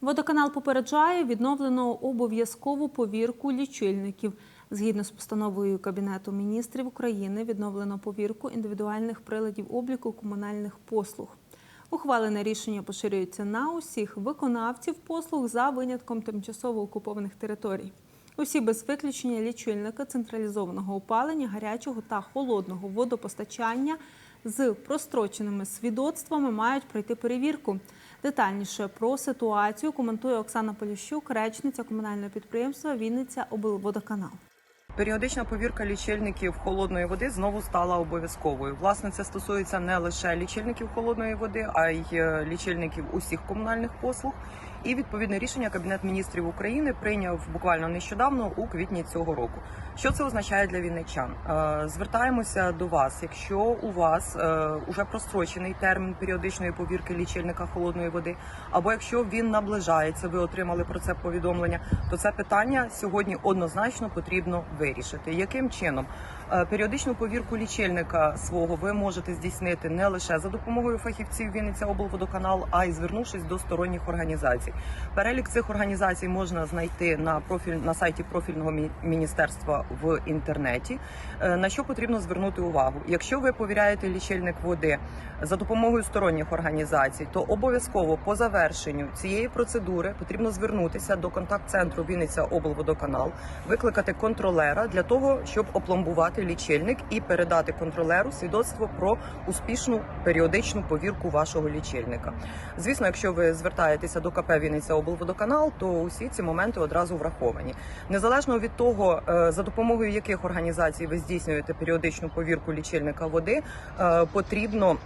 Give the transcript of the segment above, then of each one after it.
Водоканал попереджає відновлено обов'язкову повірку лічильників. Згідно з постановою Кабінету міністрів України, відновлено повірку індивідуальних приладів обліку комунальних послуг. Ухвалене рішення поширюється на усіх виконавців послуг за винятком тимчасово окупованих територій. Усі без виключення лічильники централізованого опалення, гарячого та холодного водопостачання з простроченими свідоцтвами мають пройти перевірку. Детальніше про ситуацію коментує Оксана Поліщук, речниця комунального підприємства Вінниця облводоканал. Періодична повірка лічильників холодної води знову стала обов'язковою. Власне, це стосується не лише лічильників холодної води, а й е, лічильників усіх комунальних послуг. І відповідне рішення Кабінет міністрів України прийняв буквально нещодавно у квітні цього року. Що це означає для вінничан? Е, Звертаємося до вас, якщо у вас е, уже прострочений термін періодичної повірки лічильника холодної води, або якщо він наближається, ви отримали про це повідомлення, то це питання сьогодні однозначно потрібно вирішити. Яким чином Е, періодичну повірку лічильника свого ви можете здійснити не лише за допомогою фахівців Вінниця облводоканал, а й звернувшись до сторонніх організацій. Перелік цих організацій можна знайти на профіль на сайті профільного міністерства в інтернеті. Е, На що потрібно звернути увагу? Якщо ви повіряєте лічильник води за допомогою сторонніх організацій, то обов'язково по завершенню цієї процедури потрібно звернутися до контакт-центру Вінниця облводоканал, викликати контролера для того, щоб опломбувати лічильник і передати контролеру свідоцтво про успішну періодичну повірку вашого лічильника. Звісно, якщо ви звертаєтеся до КП Вінниця облводоканал, то усі ці моменти одразу враховані. Незалежно від того, е, за допомогою яких організацій ви здійснюєте періодичну повірку лічильника води, е, потрібно.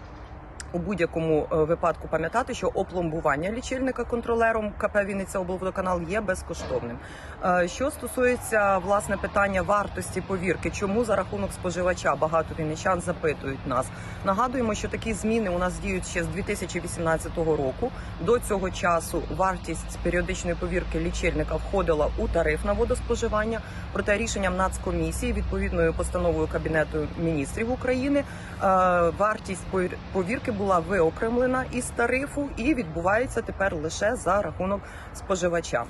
У будь-якому е, випадку пам'ятати, що опломбування лічильника контролером КП Вінниця облводоканал є безкоштовним. Е, Що стосується власне питання вартості повірки, чому за рахунок споживача багато вінничан запитують нас. Нагадуємо, що такі зміни у нас діють ще з 2018 року. До цього часу вартість періодичної повірки лічильника входила у тариф на водоспоживання. Проте рішенням Нацкомісії, відповідною постановою Кабінету міністрів України, е, вартість повір- повірки була виокремлена із тарифу і відбувається тепер лише за рахунок споживача.